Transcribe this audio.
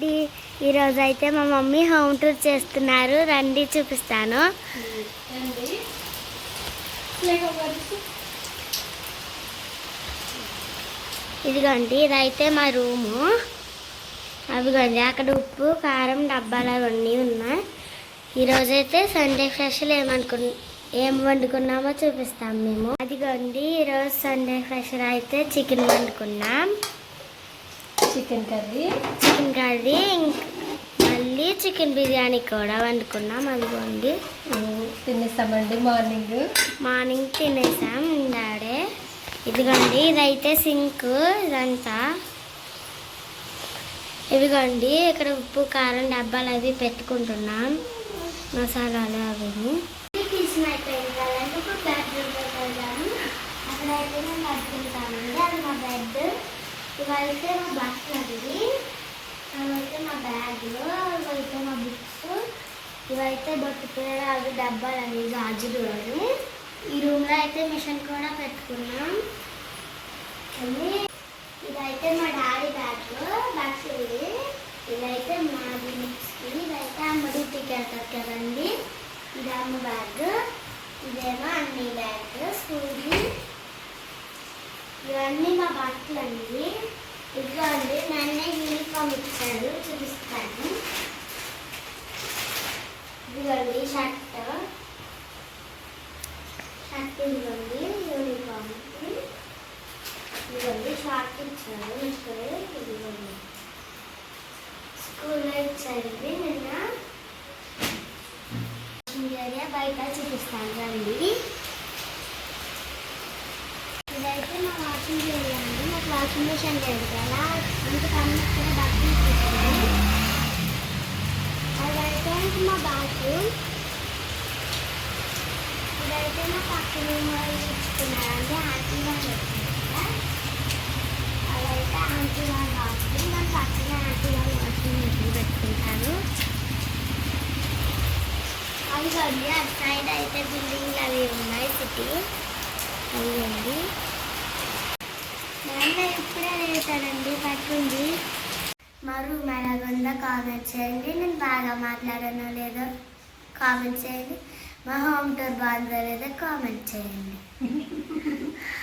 ఇదిగోండి ఈరోజు అయితే మా మమ్మీ హోమ్ టూర్ చేస్తున్నారు. రండి చూపిస్తాను. ఇదిగోండి ఇదైతే మా రూము. అదిగోండి అక్కడ ఉప్పు కారం డబ్బాలు అవన్నీ ఉన్నాయి. ఈరోజు అయితే సండే స్పెషల్ ఏమనుకు ఏం వండుకున్నామో చూపిస్తాం మేము. అదిగోండి ఈరోజు సండే స్పెషల్ అయితే chicken వండుకున్నాం. Chicken curry. Chicken biryani కూడా వండుకున్నాం అదిగోండి. తినేస్తామండి మార్నింగ్. మార్నింగ్ తినేసాం ఇందాడే. ఇదిగోండి ఇదైతే సింక్ ఇదంతా. ఇదిగోండి ఇక్కడ ఉప్పు కారం డబ్బాలు అవి పెట్టుకుంటున్నాం మసాలాలు అవి ఇప్పుడు బెడ్రూమ్లోకి వెళ్దాము అక్కడైతే మేము పడుకుంటామండి అది మా బెడ్ ఇవైతే మా బట్టలు అవి అవైతే మా బ్యాగ్లు ఇవైతే మా బుక్స్ అయితే బొట్టు అవి డబ్బాలు అవి గాజులు అని ఈ రూమ్లో అయితే మిషన్ కూడా పెట్టుకున్నాం. కానీ ఇదైతే మా డాడీ బ్యాగ్ బ్యాగ్స్ ఇది ఇదైతే మా బుక్స్కి ఇదైతే అమ్మ డ్యూటీకి వెళ్తారు కదండి. ఇది అమ్మ బ్యాగ్. ఇదేమో అన్ని బ్యాగ్ స్కూల్కి ఇవన్నీ మా బట్టలు అండి ఇదిగో అండి నన్నే యూనిఫామ్ ఇచ్చారు చూపిస్తాను. ఇదిగోండి షర్ట్. షర్ట్ ఇదిగోండి యూనిఫామ్. ఇదిగోండి షార్ట్ ఇచ్చారు ఇక్కడ ఇదిగోండి. స్కూల్లో ఇచ్చారు నిన్న. ఏరియా బయట చూపిస్తాను రండి. ఇదైతే మా వాషింగ్ ఏరియా అండి. మాకు వాషింగ్ మిషన్ లేదు కదా. అందుకని ఇక్కడ బట్టలు తీసుకున్నాను అదైతే మా బాత్రూమ్ ఇదైతే మా పక్కన వాళ్ళు ఇచ్చుకున్నారండి ఆంటీ వాళ్ళు ఇచ్చుకున్నారా అదైతే ఆంటీ వాళ్ళ బాత్రూమ్ దాని పక్కన ఆంటీ వాళ్ళు వాషింగ్ మిషన్ పెట్టుకుంటారు అవి అటు సైడ్ అయితే బిల్డింగ్లు అవి ఉన్నాయి సిటీ అవి ఉంది నాన్న ఇప్పుడే లేచానండి పట్టుంది మా రూమ్ ఎలాగుందో కామెంట్ చేయండి నేను బాగా మాట్లాడానో లేదో కామెంట్ చేయండి. మా హోమ్ టూర్ బాగుందో లేదో కామెంట్ చేయండి.